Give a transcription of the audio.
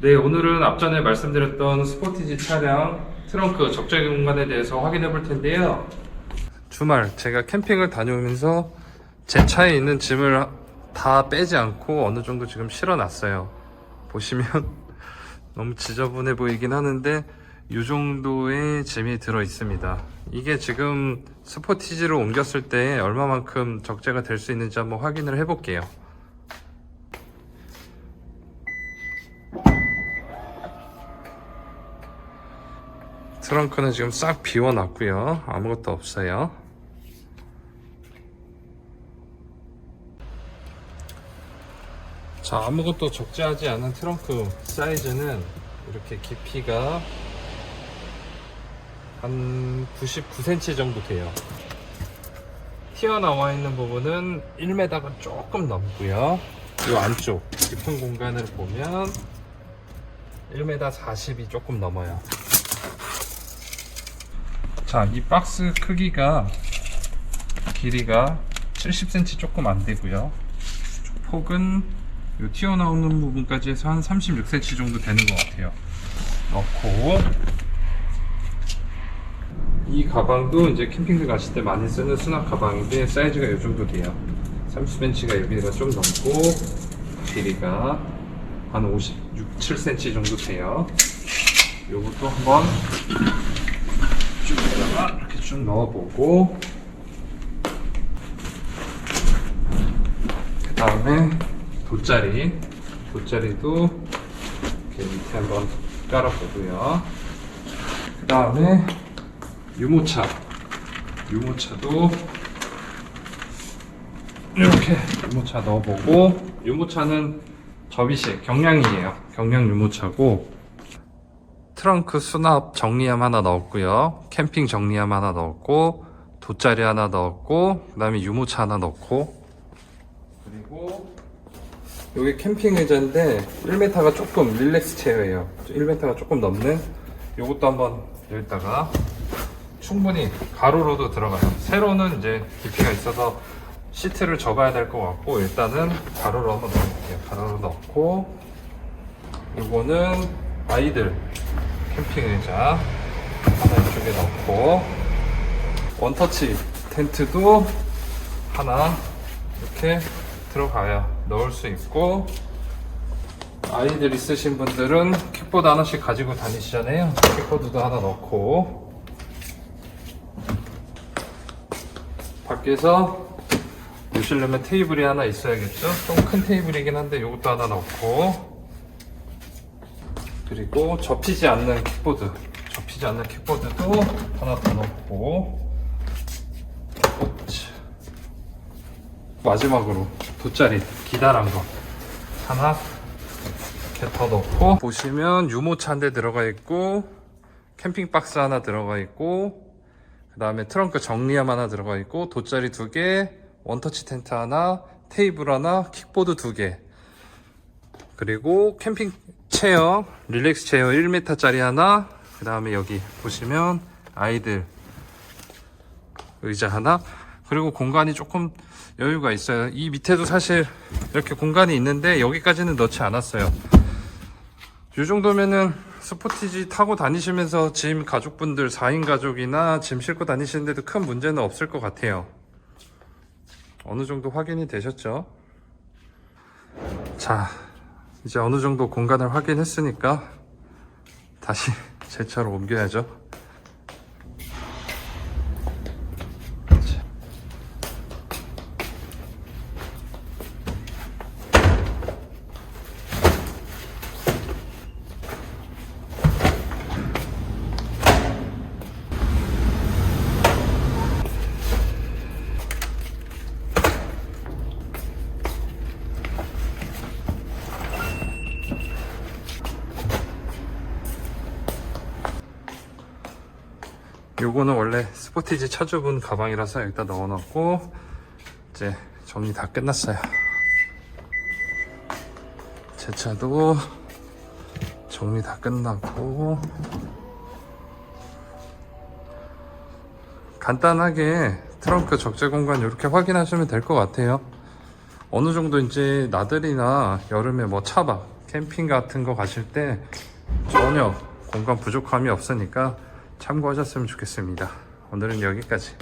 네, 오늘은 앞전에 말씀드렸던 스포티지 차량 트렁크 적재 공간에 대해서 확인해 볼 텐데요. 주말 제가 캠핑을 다녀오면서 제 차에 있는 짐을 다 빼지 않고 어느 정도 지금 실어 놨어요. 보시면 너무 지저분해 보이긴 하는데 이 정도의 짐이 들어 있습니다. 이게 지금 스포티지로 옮겼을 때 얼마만큼 적재가 될 수 있는지 한번 확인을 해 볼게요. 트렁크는 지금 싹 비워놨고요. 아무것도 없어요. 자, 아무것도 적재하지 않은 트렁크 사이즈는 이렇게 깊이가 한 99cm 정도 돼요. 튀어나와 있는 부분은 1m가 조금 넘고요. 이 안쪽 깊은 공간을 보면 1m 40이 조금 넘어요. 자, 이 박스 크기가 길이가 70cm 조금 안 되고요. 폭은 요 튀어나오는 부분까지 해서 한 36cm 정도 되는 것 같아요. 넣고 이 가방도 이제 캠핑을 가실 때 많이 쓰는 수납 가방인데 사이즈가 이 정도 돼요. 30cm가 여기가 좀 넘고 길이가 한 56, 7cm 정도 돼요. 요것도 한번 쭉 넣어보고 그 다음에 돗자리 돗자리도 이렇게 밑에 한번 깔아보고요. 그 다음에 유모차 유모차도 이렇게 유모차 넣어보고 유모차는 접이식 경량이에요. 경량 유모차고 트렁크 수납 정리함 하나 넣었고요. 캠핑 정리함 하나 넣었고 돗자리 하나 넣었고 그 다음에 유모차 하나 넣고 그리고 여기 캠핑 의자인데 1m가 조금 릴렉스 체어예요. 1m가 조금 넘는 요것도 한번 여기다가 충분히 가로로도 들어가요. 세로는 이제 깊이가 있어서 시트를 접어야 될 것 같고 일단은 가로로 한번 넣어볼게요. 가로로 넣고 요거는 아이들 캠핑 의자 하나 이쪽에 넣고 원터치 텐트도 하나 이렇게 들어가야 넣을 수 있고 아이들 있으신 분들은 킥보드 하나씩 가지고 다니시잖아요. 킥보드도 하나 넣고 밖에서 놓으시려면 테이블이 하나 있어야겠죠? 좀 큰 테이블이긴 한데 이것도 하나 넣고 그리고 접히지 않는 킥보드. 접히지 않는 킥보드도 하나 더 넣고. 마지막으로 돗자리 기다란 거 하나 이렇게 더 넣고. 보시면 유모차 한 대 들어가 있고 캠핑 박스 하나 들어가 있고 그 다음에 트렁크 정리함 하나 들어가 있고 돗자리 두 개 원터치 텐트 하나 테이블 하나 킥보드 두 개. 그리고 캠핑 체어, 릴렉스 체어 1m짜리 하나, 그 다음에 여기 보시면 아이들 의자 하나, 그리고 공간이 조금 여유가 있어요. 이 밑에도 사실 이렇게 공간이 있는데 여기까지는 넣지 않았어요. 이 정도면은 스포티지 타고 다니시면서 짐 가족분들 4인 가족이나 짐 싣고 다니시는데도 큰 문제는 없을 것 같아요. 어느 정도 확인이 되셨죠? 자, 이제 어느 정도 공간을 확인했으니까 다시 제 차로 옮겨야죠. 요거는 원래 스포티지 차주분 가방이라서 여기다 넣어놨고 이제 정리 다 끝났어요. 제 차도 정리 다 끝났고 간단하게 트렁크 적재 공간 이렇게 확인하시면 될 것 같아요. 어느 정도 이제 나들이나 여름에 뭐 차박 캠핑 같은 거 가실 때 전혀 공간 부족함이 없으니까 참고하셨으면 좋겠습니다. 오늘은 여기까지.